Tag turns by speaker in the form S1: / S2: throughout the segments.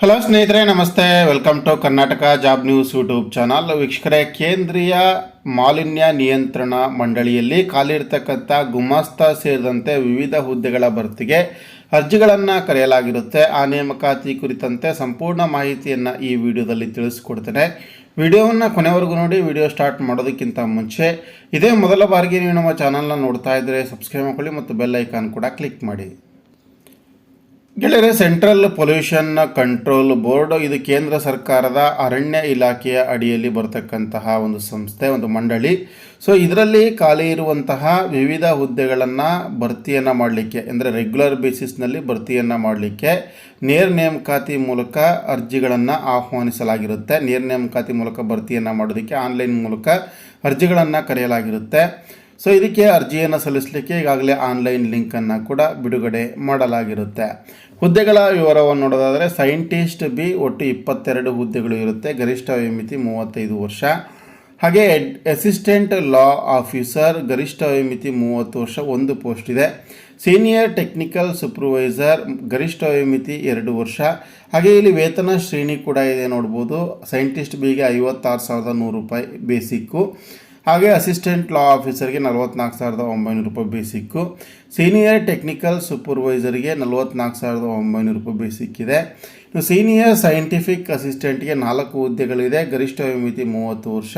S1: Hello ಸ್ನೇಹಿತರೆ, ನಮಸ್ತೆ. Welcome to Karnataka job news YouTube channel ವೀಕ್ಷಕರೇ, ಕೇಂದ್ರೀಯ ಮಾಲಿನ್ಯ ನಿಯಂತ್ರಣ ಮಂಡಳಿಯಲ್ಲಿ ಖಾಲಿರ್ತಕ್ಕಂಥ ಗುಮಾಸ್ತ ಸೇರಿದಂತೆ ವಿವಿಧ ಹುದ್ದೆಗಳ ಭರ್ತಿಗೆ ಅರ್ಜಿಗಳನ್ನು ಕರೆಯಲಾಗಿರುತ್ತೆ. ಆ ನೇಮಕಾತಿ ಕುರಿತಂತೆ ಸಂಪೂರ್ಣ ಮಾಹಿತಿಯನ್ನು ಈ ವಿಡಿಯೋದಲ್ಲಿ ತಿಳಿಸ್ಕೊಡ್ತೇನೆ. ವಿಡಿಯೋವನ್ನು ಕೊನೆವರೆಗೂ ನೋಡಿ, ವಿಡಿಯೋ ಸ್ಟಾರ್ಟ್ ಮಾಡೋದಕ್ಕಿಂತ ಮುಂಚೆ, ಇದೇ ಮೊದಲ ಬಾರಿಗೆ ನೀವು ನಮ್ಮ ಚಾನಲ್ನ ನೋಡ್ತಾ ಇದ್ದರೆ ಸಬ್ಸ್ಕ್ರೈಬ್ ಮಾಡ್ಕೊಳ್ಳಿ ಮತ್ತು ಬೆಲ್ ಐಕಾನ್ ಕೂಡ ಕ್ಲಿಕ್ ಮಾಡಿ. ಗೆಳೆಯರೆ, ಸೆಂಟ್ರಲ್ ಪೊಲ್ಯೂಷನ್ ಕಂಟ್ರೋಲ್ ಬೋರ್ಡ್, ಇದು ಕೇಂದ್ರ ಸರ್ಕಾರದ ಅರಣ್ಯ ಇಲಾಖೆಯ ಅಡಿಯಲ್ಲಿ ಬರತಕ್ಕಂತಹ ಒಂದು ಸಂಸ್ಥೆ, ಒಂದು ಮಂಡಳಿ. ಸೊ ಇದರಲ್ಲಿ ಖಾಲಿ ಇರುವಂತಹ ವಿವಿಧ ಹುದ್ದೆಗಳನ್ನು ಭರ್ತಿಯನ್ನು ಮಾಡಲಿಕ್ಕೆ, ಅಂದರೆ ರೆಗ್ಯುಲರ್ ಬೇಸಿಸ್ನಲ್ಲಿ ಭರ್ತಿಯನ್ನು ಮಾಡಲಿಕ್ಕೆ ನೇರ ನೇಮಕಾತಿ ಮೂಲಕ ಅರ್ಜಿಗಳನ್ನು ಆಹ್ವಾನಿಸಲಾಗಿರುತ್ತೆ. ನೇರ ನೇಮಕಾತಿ ಮೂಲಕ ಭರ್ತಿಯನ್ನು ಮಾಡೋದಕ್ಕೆ ಆನ್ಲೈನ್ ಮೂಲಕ ಅರ್ಜಿಗಳನ್ನು ಕರೆಯಲಾಗಿರುತ್ತೆ. ಸೊ ಇದಕ್ಕೆ ಅರ್ಜಿಯನ್ನು ಸಲ್ಲಿಸಲಿಕ್ಕೆ ಈಗಾಗಲೇ ಆನ್ಲೈನ್ ಲಿಂಕನ್ನು ಕೂಡ ಬಿಡುಗಡೆ ಮಾಡಲಾಗಿರುತ್ತೆ. ಹುದ್ದೆಗಳ ವಿವರವನ್ನು ನೋಡೋದಾದರೆ ಸೈಂಟಿಸ್ಟ್ ಬಿ ಒಟ್ಟು ಇಪ್ಪತ್ತೆರಡು ಹುದ್ದೆಗಳು ಇರುತ್ತೆ, ಗರಿಷ್ಠ ವಯೋಮಿತಿ ಮೂವತ್ತೈದು ವರ್ಷ. ಹಾಗೆ ಅಸಿಸ್ಟೆಂಟ್ ಲಾ ಆಫೀಸರ್ ಗರಿಷ್ಠ ವಯೋಮಿತಿ ಮೂವತ್ತು ವರ್ಷ ಒಂದು ಪೋಸ್ಟ್ ಇದೆ. ಸೀನಿಯರ್ ಟೆಕ್ನಿಕಲ್ ಸೂಪರ್ವೈಸರ್ ಗರಿಷ್ಠ ವಯೋಮಿತಿ ಎರಡು ವರ್ಷ. ಹಾಗೆ ಇಲ್ಲಿ ವೇತನ ಶ್ರೇಣಿ ಕೂಡ ಇದೆ ನೋಡ್ಬೋದು. ಸೈಂಟಿಸ್ಟ್ ಬಿಗೆ ಐವತ್ತಾರು ಸಾವಿರದ ನೂರು ರೂಪಾಯಿ ಬೇಸಿಕ್ಕು ಹಾಗೆ ಅಸಿಸ್ಟೆಂಟ್ ಲಾ ಆಫೀಸರ್ಗೆ ನಲವತ್ನಾಲ್ಕು ಸಾವಿರದ ಒಂಬೈನೂರು ರೂಪಾಯಿ ಬೇಸಿಕ್ಕು ಸೀನಿಯರ್ ಟೆಕ್ನಿಕಲ್ ಸೂಪರ್ವೈಸರ್ಗೆ ನಲವತ್ನಾಲ್ಕು ಸಾವಿರದ ಒಂಬೈನೂರು ರೂಪಾಯಿ ಇದೆ. ಇನ್ನು ಸೀನಿಯರ್ ಸೈಂಟಿಫಿಕ್ ಅಸಿಸ್ಟೆಂಟ್ಗೆ ನಾಲ್ಕು ಹುದ್ದೆಗಳಿದೆ. ಗರಿಷ್ಠ ವಿಮಿತಿ ಮೂವತ್ತು ವರ್ಷ.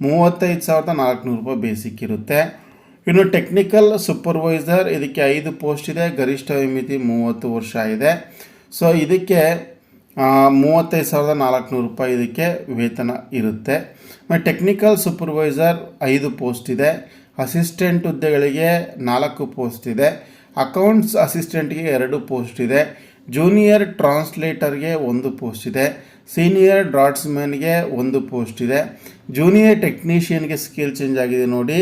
S1: ಮೂವತ್ತೈದು ಸಾವಿರದ ನಾಲ್ಕುನೂರು ರೂಪಾಯಿ ಬೇಸಿಕ್ ಇರುತ್ತೆ. ಇನ್ನು ಟೆಕ್ನಿಕಲ್ ಸೂಪರ್ವೈಸರ್ ಇದಕ್ಕೆ ಐದು ಪೋಸ್ಟ್ ಇದೆ. ಗರಿಷ್ಠ ವಿಮಿತಿ ಮೂವತ್ತು ವರ್ಷ ಇದೆ. ಸೊ ಇದಕ್ಕೆ ಮೂವತ್ತೈದು ಸಾವಿರದ ನಾಲ್ಕುನೂರು ರೂಪಾಯಿ ಇದಕ್ಕೆ ವೇತನ ಇರುತ್ತೆ. ಮತ್ತು ಟೆಕ್ನಿಕಲ್ ಸೂಪರ್ವೈಸರ್ ಐದು ಪೋಸ್ಟ್ ಇದೆ. ಅಸಿಸ್ಟೆಂಟ್ ಹುದ್ದೆಗಳಿಗೆ ನಾಲ್ಕು ಪೋಸ್ಟ್ ಇದೆ. ಅಕೌಂಟ್ಸ್ ಅಸಿಸ್ಟೆಂಟ್ಗೆ ಎರಡು ಪೋಸ್ಟ್ ಇದೆ. ಜೂನಿಯರ್ ಟ್ರಾನ್ಸ್ಲೇಟರ್ಗೆ ಒಂದು ಪೋಸ್ಟ್ ಇದೆ. ಸೀನಿಯರ್ ಡ್ರಾಟ್ಸ್ಮನ್ಗೆ ಒಂದು ಪೋಸ್ಟ್ ಇದೆ. ಜೂನಿಯರ್ ಟೆಕ್ನಿಷಿಯನ್ಗೆ ಸ್ಕಿಲ್ ಚೇಂಜ್ ಆಗಿದೆ ನೋಡಿ.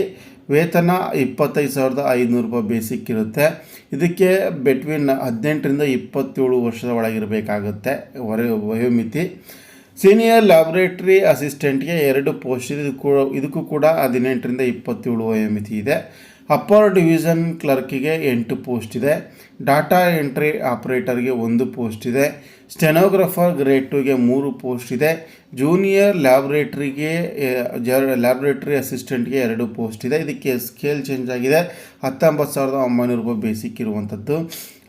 S1: ವೇತನ ಇಪ್ಪತ್ತೈದು ಸಾವಿರದ ಐದುನೂರು ರೂಪಾಯಿ ಬೇಸಿಕ್ ಇರುತ್ತೆ. ಇದಕ್ಕೆ ಬಿಟ್ವೀನ್ ಹದಿನೆಂಟರಿಂದ ಇಪ್ಪತ್ತೇಳು ವರ್ಷದ ಒಳಗಿರಬೇಕಾಗುತ್ತೆ ವರ, ವಯೋಮಿತಿ. ಸೀನಿಯರ್ ಲ್ಯಾಬೊರೇಟ್ರಿ ಅಸಿಸ್ಟೆಂಟ್ಗೆ ಎರಡು ಪೋಸ್ಟ್ ಇದು ಇದಕ್ಕೂ ಇದಕ್ಕೂ ಕೂಡ ಹದಿನೆಂಟರಿಂದ ಇಪ್ಪತ್ತೇಳು ವಯೋಮಿತಿ ಇದೆ. ಅಪ್ಪರ್ ಡಿವಿಷನ್ ಕ್ಲರ್ಕಿಗೆ ಎಂಟು ಪೋಸ್ಟ್ ಇದೆ. ಡಾಟಾ ಎಂಟ್ರಿ ಆಪರೇಟರ್ಗೆ ಒಂದು ಪೋಸ್ಟ್ ಇದೆ. ಸ್ಟೆನೋಗ್ರಫರ್ ಗ್ರೇಡ್ ಟುಗೆ ಮೂರು ಪೋಸ್ಟ್ ಇದೆ. ಜೂನಿಯರ್ ಲ್ಯಾಬ್ರೇಟ್ರಿಗೆ ಲ್ಯಾಬ್ರೇಟ್ರಿ ಅಸಿಸ್ಟೆಂಟ್ಗೆ ಎರಡು ಪೋಸ್ಟ್ ಇದೆ. ಇದಕ್ಕೆ ಸ್ಕೇಲ್ ಚೇಂಜ್ ಆಗಿದೆ. ಹತ್ತೊಂಬತ್ತು ಸಾವಿರದ ಒಂಬೈನೂರು ರೂಪಾಯಿ ಬೇಸಿಕ್ ಇರುವಂಥದ್ದು.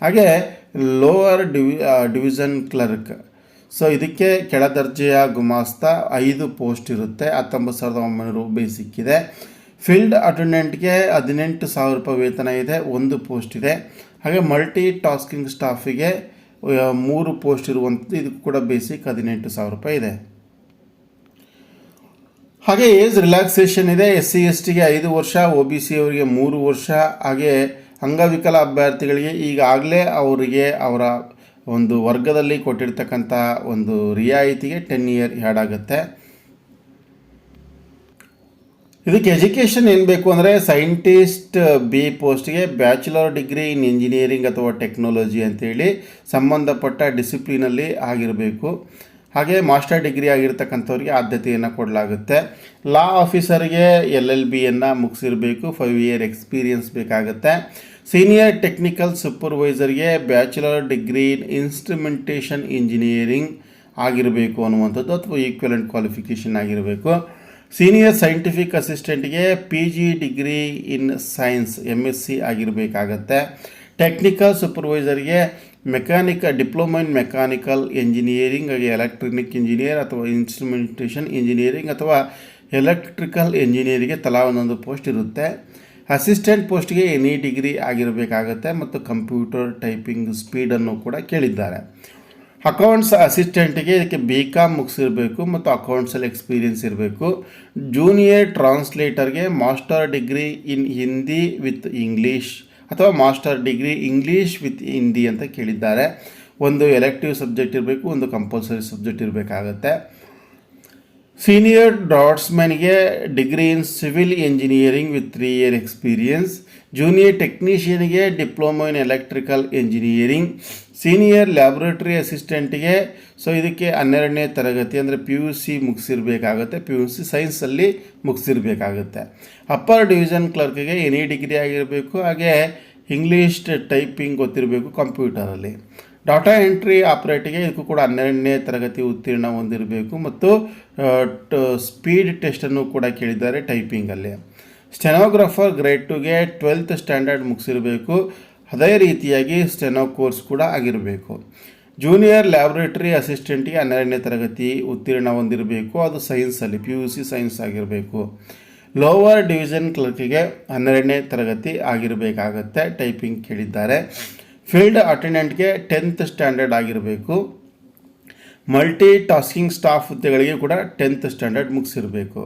S1: ಹಾಗೆ ಲೋವರ್ ಡಿವಿ ಡಿವಿಷನ್ ಕ್ಲರ್ಕ್. ಸೊ ಇದಕ್ಕೆ ಕೆಳ ದರ್ಜೆಯ ಗುಮಾಸ್ತ ಐದು ಪೋಸ್ಟ್ ಇರುತ್ತೆ. ಹತ್ತೊಂಬತ್ತು ಸಾವಿರದ ಒಂಬೈನೂರು ಬೇಸಿಕ್ ಇದೆ. ಫೀಲ್ಡ್ ಅಟೆಂಡೆಂಟ್ಗೆ ಹದಿನೆಂಟು ಸಾವಿರ ರೂಪಾಯಿ ವೇತನ ಇದೆ, ಒಂದು ಪೋಸ್ಟ್ ಇದೆ. ಹಾಗೆ ಮಲ್ಟಿ ಟಾಸ್ಕಿಂಗ್ ಸ್ಟಾಫಿಗೆ ಮೂರು ಪೋಸ್ಟ್ ಇರುವಂಥದ್ದು ಇದು ಕೂಡ ಬೇಸಿಕ್ ಹದಿನೆಂಟು ಸಾವಿರ ರೂಪಾಯಿ ಇದೆ. ಹಾಗೆ ಏಜ್ ರಿಲ್ಯಾಕ್ಸೇಷನ್ ಇದೆ. ಎಸ್ ಸಿ ಎಸ್ ಟಿಗೆ ಐದು ವರ್ಷ ಒ ಬಿ ಸಿ ಅವರಿಗೆ ಮೂರು ವರ್ಷ. ಹಾಗೆ ಅಂಗವಿಕಲ ಅಭ್ಯರ್ಥಿಗಳಿಗೆ ಈಗಾಗಲೇ ಅವರಿಗೆ ಅವರ ಒಂದು ವರ್ಗದಲ್ಲಿ ಕೊಟ್ಟಿರ್ತಕ್ಕಂಥ ಒಂದು ರಿಯಾಯಿತಿಗೆ ಟೆನ್ ಇಯರ್ ಆಗುತ್ತೆ. ಇದಕ್ಕೆ ಎಜುಕೇಷನ್ ಏನು ಬೇಕು ಅಂದರೆ ಸೈಂಟಿಸ್ಟ್, ಬಿ ಪೋಸ್ಟ್ಗೆ ಬ್ಯಾಚುಲರ್ ಡಿಗ್ರಿ ಇನ್ ಇಂಜಿನಿಯರಿಂಗ್ ಅಥವಾ ಟೆಕ್ನಾಲಜಿ ಅಂತೇಳಿ ಸಂಬಂಧಪಟ್ಟ ಡಿಸಿಪ್ಲಿನಲ್ಲಿ ಆಗಿರಬೇಕು. ಹಾಗೆ ಮಾಸ್ಟರ್ ಡಿಗ್ರಿ ಆಗಿರ್ತಕ್ಕಂಥವ್ರಿಗೆ ಆದ್ಯತೆಯನ್ನು ಕೊಡಲಾಗುತ್ತೆ. ಲಾ ಆಫೀಸರ್ಗೆ ಎಲ್ ಎಲ್ ಬಿಯನ್ನು ಮುಗಿಸಿರಬೇಕು, ಫೈವ್ ಇಯರ್ ಎಕ್ಸ್ಪೀರಿಯನ್ಸ್ ಬೇಕಾಗುತ್ತೆ. Senior technical ಸೂಪರ್ವೈಸರ್ಗೆ bachelor degree in instrumentation engineering ಆಗಿರಬೇಕು ಅನ್ನುವಂಥದ್ದು ಅಥವಾ ಈಕ್ವಲೆಂಟ್ ಕ್ವಾಲಿಫಿಕೇಷನ್ ಆಗಿರಬೇಕು. Senior scientific ಅಸಿಸ್ಟೆಂಟ್ಗೆ P G degree in science M S C ಆಗಿರಬೇಕಾಗತ್ತೆ. Technical ಸೂಪರ್ವೈಸರ್ಗೆ mechanic diploma in mechanical engineering ಹಾಗೆ electronic engineer ಅಥವಾ instrumentation engineering ಅಥವಾ electrical ಇಂಜಿನಿಯರಿಗೆ ತಲಾ ಒಂದೊಂದು ಪೋಸ್ಟ್ ಇರುತ್ತೆ. ಅಸಿಸ್ಟೆಂಟ್ ಪೋಸ್ಟ್ಗೆ ಎನಿ ಡಿಗ್ರಿ ಆಗಿರಬೇಕಾಗತ್ತೆ ಮತ್ತು ಕಂಪ್ಯೂಟರ್ ಟೈಪಿಂಗ್ ಸ್ಪೀಡನ್ನು ಕೂಡ ಕೇಳಿದ್ದಾರೆ. ಅಕೌಂಟ್ಸ್ ಅಸಿಸ್ಟೆಂಟಿಗೆ ಇದಕ್ಕೆ ಬಿ ಕಾಮ್ ಮುಗಿಸಿರಬೇಕು ಮತ್ತು ಅಕೌಂಟ್ಸಲ್ಲಿ ಎಕ್ಸ್ಪೀರಿಯನ್ಸ್ ಇರಬೇಕು. Junior ಟ್ರಾನ್ಸ್ಲೇಟರ್ಗೆ master degree in Hindi with English ಅಥವಾ master degree English with Hindi ಅಂತ ಕೇಳಿದ್ದಾರೆ. ಒಂದು ಎಲೆಕ್ಟಿವ್ ಸಬ್ಜೆಕ್ಟ್ ಇರಬೇಕು, ಒಂದು ಕಂಪಲ್ಸರಿ ಸಬ್ಜೆಕ್ಟ್ ಇರಬೇಕಾಗತ್ತೆ. Senior ಡ್ರಾಟ್ಸ್ಮನ್ಗೆ degree in civil engineering with three year experience junior ಟೆಕ್ನಿಷಿಯನ್ಗೆ diploma in electrical engineering senior laboratory ಅಸಿಸ್ಟೆಂಟ್ಗೆ so ಇದಕ್ಕೆ ಹನ್ನೆರಡನೇ ತರಗತಿ ಅಂದರೆ ಪಿ ಯು ಸಿ ಮುಗಿಸಿರ್ಬೇಕಾಗುತ್ತೆ. ಪಿ ಯು ಸಿ ಸೈನ್ಸಲ್ಲಿ ಮುಗಿಸಿರಬೇಕಾಗುತ್ತೆ. ಅಪ್ಪರ್ ಡಿವಿಷನ್ ಕ್ಲರ್ಕ್ಗೆ ಎನಿ ಡಿಗ್ರಿ ಆಗಿರಬೇಕು, ಹಾಗೆ ಇಂಗ್ಲೀಷ್ ಟೈಪಿಂಗ್ ಗೊತ್ತಿರಬೇಕು ಕಂಪ್ಯೂಟರಲ್ಲಿ ಡಾಟಾ ಎಂಟ್ರಿ ಆಪ್ರೇಟಿಗೆ ಇದಕ್ಕೂ ಕೂಡ ಹನ್ನೆರಡನೇ ತರಗತಿ ಉತ್ತೀರ್ಣ ಹೊಂದಿರಬೇಕು ಮತ್ತು ಸ್ಪೀಡ್ ಟೆಸ್ಟನ್ನು ಕೂಡ ಕೇಳಿದ್ದಾರೆ ಟೈಪಿಂಗಲ್ಲಿ ಸ್ಟೆನೋಗ್ರಾಫರ್ ಗ್ರೇಡ್ ಟುಗೆ ಟ್ವೆಲ್ತ್ ಸ್ಟ್ಯಾಂಡರ್ಡ್ ಮುಗಿಸಿರಬೇಕು. ಅದೇ ರೀತಿಯಾಗಿ ಸ್ಟೆನೋ ಕೋರ್ಸ್ ಕೂಡ ಆಗಿರಬೇಕು. ಜೂನಿಯರ್ ಲ್ಯಾಬ್ರೇಟರಿ ಅಸಿಸ್ಟೆಂಟಿಗೆ ಹನ್ನೆರಡನೇ ತರಗತಿ ಉತ್ತೀರ್ಣ ಹೊಂದಿರಬೇಕು. ಅದು ಸೈನ್ಸಲ್ಲಿ ಪಿ ಯು ಸಿ ಸೈನ್ಸ್ ಆಗಿರಬೇಕು. ಲೋವರ್ ಡಿವಿಷನ್ ಕ್ಲರ್ಕಿಗೆ ಹನ್ನೆರಡನೇ ತರಗತಿ ಆಗಿರಬೇಕಾಗತ್ತೆ ಟೈಪಿಂಗ್ ಕೇಳಿದ್ದಾರೆ. ಫೀಲ್ಡ್ ಅಟೆಂಡೆಂಟ್ಗೆ ಟೆಂತ್ ಸ್ಟ್ಯಾಂಡರ್ಡ್ ಆಗಿರಬೇಕು. ಮಲ್ಟಿ ಟಾಸ್ಕಿಂಗ್ ಸ್ಟಾಫ್ ಹುದ್ದೆಗಳಿಗೆ ಕೂಡ ಟೆಂತ್ ಸ್ಟ್ಯಾಂಡರ್ಡ್ ಮುಗಿಸಿರಬೇಕು.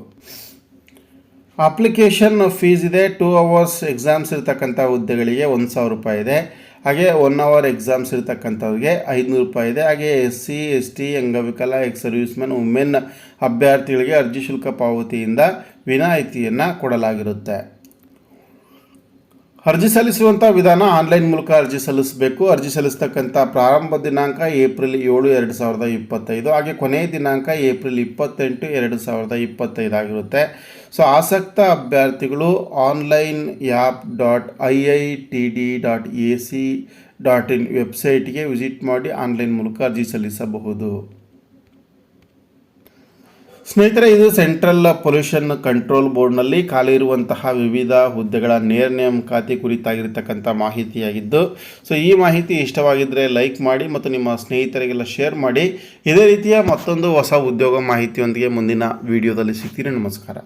S1: ಅಪ್ಲಿಕೇಶನ್ ಫೀಸ್ ಇದೆ ಟೂ ಅವರ್ಸ್ ಎಕ್ಸಾಮ್ಸ್ ಇರ್ತಕ್ಕಂಥ ಹುದ್ದೆಗಳಿಗೆ ಒಂದು ಸಾವಿರ ರೂಪಾಯಿ ಇದೆ. ಹಾಗೆ ಒನ್ ಅವರ್ ಎಕ್ಸಾಮ್ಸ್ ಇರತಕ್ಕಂಥವ್ರಿಗೆ ಐದುನೂರು ರೂಪಾಯಿ ಇದೆ. ಹಾಗೆ ಎಸ್ ಸಿ ಎಸ್ ಟಿ ಅಂಗವಿಕಲ ಎಕ್ಸ್ ಸರ್ವಿಸ್ಮೆನ್ ವುಮೆನ್ ಅಭ್ಯರ್ಥಿಗಳಿಗೆ ಅರ್ಜಿ ಶುಲ್ಕ ಪಾವತಿಯಿಂದ ವಿನಾಯಿತಿಯನ್ನು ಕೊಡಲಾಗಿರುತ್ತೆ. ಅರ್ಜಿ ಸಲ್ಲಿಸುವಂಥ ವಿಧಾನ ಆನ್ಲೈನ್ ಮೂಲಕ ಅರ್ಜಿ ಸಲ್ಲಿಸಬೇಕು. ಅರ್ಜಿ ಸಲ್ಲಿಸ್ತಕ್ಕಂಥ ಪ್ರಾರಂಭ ದಿನಾಂಕ ಏಪ್ರಿಲ್ ಏಳು, ಎರಡು ಸಾವಿರದ ಇಪ್ಪತ್ತೈದು ಹಾಗೆ ಕೊನೆಯ ದಿನಾಂಕ ಏಪ್ರಿಲ್ ಇಪ್ಪತ್ತೆಂಟು, ಎರಡು ಸಾವಿರದ ಇಪ್ಪತ್ತೈದು ಆಗಿರುತ್ತೆ. ಸೊ ಆಸಕ್ತ ಅಭ್ಯರ್ಥಿಗಳು online app dot I I T D dot A C dot in ವೆಬ್ಸೈಟ್ಗೆ ವಿಸಿಟ್ ಮಾಡಿ ಆನ್ಲೈನ್ ಮೂಲಕ ಅರ್ಜಿ ಸಲ್ಲಿಸಬಹುದು. ಸ್ನೇಹಿತರೆ, ಇದು ಸೆಂಟ್ರಲ್ ಪೊಲ್ಯೂಷನ್ ಕಂಟ್ರೋಲ್ ಬೋರ್ಡ್ನಲ್ಲಿ ಖಾಲಿ ಇರುವಂತಹ ವಿವಿಧ ಹುದ್ದೆಗಳ ನೇರ ನೇಮಕಾತಿ ಕುರಿತಾಗಿರ್ತಕ್ಕಂಥ ಮಾಹಿತಿಯಾಗಿದ್ದು, ಸೊ ಈ ಮಾಹಿತಿ ಇಷ್ಟವಾಗಿದ್ದರೆ ಲೈಕ್ ಮಾಡಿ ಮತ್ತು ನಿಮ್ಮ ಸ್ನೇಹಿತರಿಗೆಲ್ಲ ಶೇರ್ ಮಾಡಿ. ಇದೇ ರೀತಿಯ ಮತ್ತೊಂದು ಹೊಸ ಉದ್ಯೋಗ ಮಾಹಿತಿಯೊಂದಿಗೆ ಮುಂದಿನ ವಿಡಿಯೋದಲ್ಲಿ ಸಿಗ್ತೀರಿ ನಮಸ್ಕಾರ.